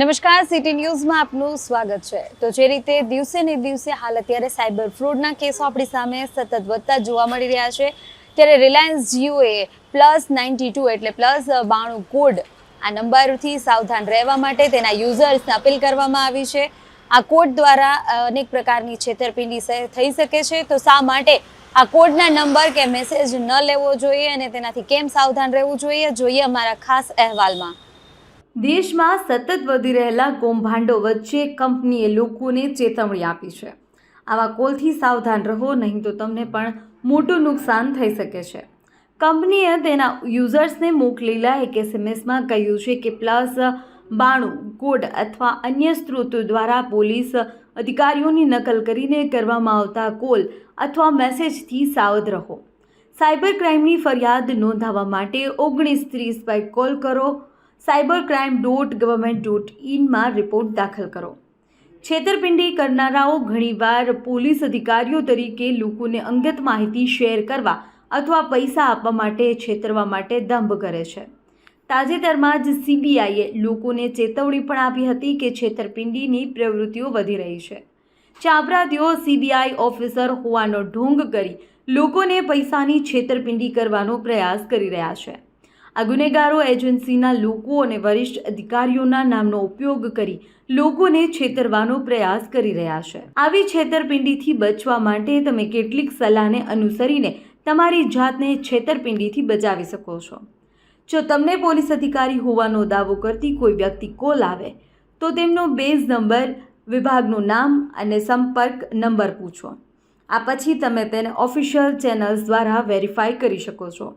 નમસ્કાર, સિટી ન્યૂઝમાં આપનું સ્વાગત છે. તો જે રીતે દિવસે ને દિવસે હાલ અત્યારે સાયબર ફ્રોડના કેસો આપણી સામે સતત વધતા જોવા મળી રહ્યા છે. ત્યારે રિલાયન્સ જીઓએ પ્લસ નાઇન્ટી ટુ એટલે પ્લસ બાણું કોડ આ નંબરથી સાવધાન રહેવા માટે તેના યુઝર્સને અપીલ કરવામાં આવી છે. આ કોડ દ્વારા અનેક પ્રકારની છેતરપિંડી થઈ શકે છે. તો શા માટે આ કોડના નંબર કે મેસેજ ન લેવો જોઈએ અને તેનાથી કેમ સાવધાન રહેવું જોઈએ જોઈએ અમારા ખાસ અહેવાલમાં. દેશમાં સતત વધી રહેલા કૌભાંડો વચ્ચે કંપનીએ લોકોને ચેતવણી આપી છે. આવા કોલથી સાવધાન રહો, નહીં તો તમને પણ મોટું નુકસાન થઈ શકે છે. કંપનીએ તેના યુઝર્સને મોકલેલા એક એસએમએસમાં કહ્યું છે કે પ્લસ બાણું, કોડ અથવા અન્ય સ્ત્રોતો દ્વારા પોલીસ અધિકારીઓની નકલ કરીને કરવામાં આવતા કોલ અથવા મેસેજથી સાવધ રહો. સાયબર ક્રાઇમની ફરિયાદ નોંધાવવા માટે ઓગણીસ ત્રીસ પર કોલ કરો cyber crime dot government dot ઇનમાં report દાખલ કરો. છેતરપિંડી કરનારાઓ ઘણીવાર પોલીસ અધિકારીઓ તરીકે લોકોને અંગત માહિતી શેર કરવા અથવા પૈસા આપવા માટે છેતરવા માટે દંભ કરે છે. તાજેતરમાં જ સીબીઆઈએ લોકોને ચેતવણી પણ આપી હતી કે છેતરપિંડીની પ્રવૃત્તિઓ વધી રહી છે. ચાપરાતીઓ સીબીઆઈ ઓફિસર હોવાનો ઢોંગ કરી લોકોને પૈસાની છેતરપિંડી કરવાનો પ્રયાસ કરી રહ્યા છે. આ ગુનેગારો એજન્સીના લોકો અને વરિષ્ઠ અધિકારીઓના નામનો ઉપયોગ કરી લોકોને છેતરવાનો પ્રયાસ કરી રહ્યા છે. આવી છેતરપિંડીથી બચવા માટે તમે કેટલીક સલાહને અનુસરીને તમારી જાતને છેતરપિંડીથી બચાવી શકો છો. જો તમને પોલીસ અધિકારી હોવાનો દાવો કરતી કોઈ વ્યક્તિ કોલ આવે, તો તેમનો બેઝ નંબર, વિભાગનું નામ અને સંપર્ક નંબર પૂછો. આ પછી તમે તેને ઓફિશિયલ ચેનલ્સ દ્વારા વેરીફાઈ કરી શકો છો.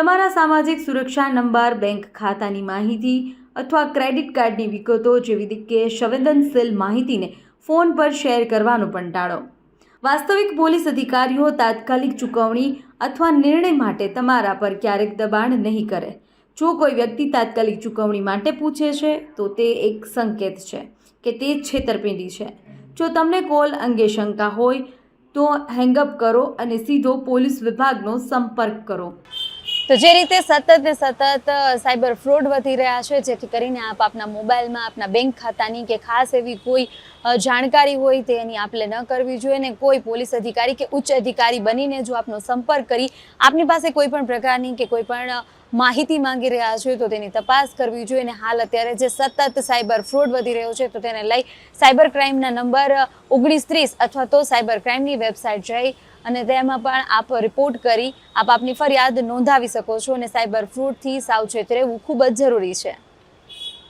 તમારા સામાજિક સુરક્ષા નંબર, બેંક ખાતાની માહિતી અથવા ક્રેડિટ કાર્ડની વિગતો જેવી કે સંવેદનશીલ માહિતીને ફોન પર શેર કરવાનું પણ ટાળો વાસ્તવિક પોલીસ અધિકારીઓ તાત્કાલિક ચૂકવણી અથવા નિર્ણય માટે તમારા પર ક્યારેક દબાણ નહીં કરે. જો કોઈ વ્યક્તિ તાત્કાલિક ચૂકવણી માટે પૂછે છે, તો તે એક સંકેત છે કે તે છેતરપિંડી છે. જો તમને કોલ અંગે શંકા હોય, તો હેંગઅપ કરો અને સીધો પોલીસ વિભાગનો સંપર્ક કરો. તો જે રીતે સતત ને સતત સાયબર ફ્રોડ વધી રહ્યા છે, જેથી કરીને આપ આપના મોબાઈલમાં, આપના બેંક ખાતાની કે ખાસ એવી કોઈ જાણકારી હોય તે એની આપલે ન કરવી જોઈએ ને કોઈ પોલીસ અધિકારી કે ઉચ્ચ અધિકારી બનીને જો આપનો સંપર્ક કરી આપની પાસે કોઈ પણ પ્રકારની કે કોઈ પણ માહિતી માંગી રહ્યા છે, તો તેની તપાસ કરવી જોઈએ. અને હાલ અત્યારે જે સતત સાયબર ફ્રોડ વધી રહ્યો છે, તો તેને લઈ સાયબર ક્રાઇમના નંબર ઓગણીસ ત્રીસ અથવા તો સાયબર ક્રાઇમની વેબસાઇટ જઈ અને તેમાં પણ આપ રિપોર્ટ કરી, આપ આપની ફરિયાદ નોંધાવી શકો છો અને સાયબર ફ્રોડથી સાવચેત રહેવું ખૂબ જ જરૂરી છે.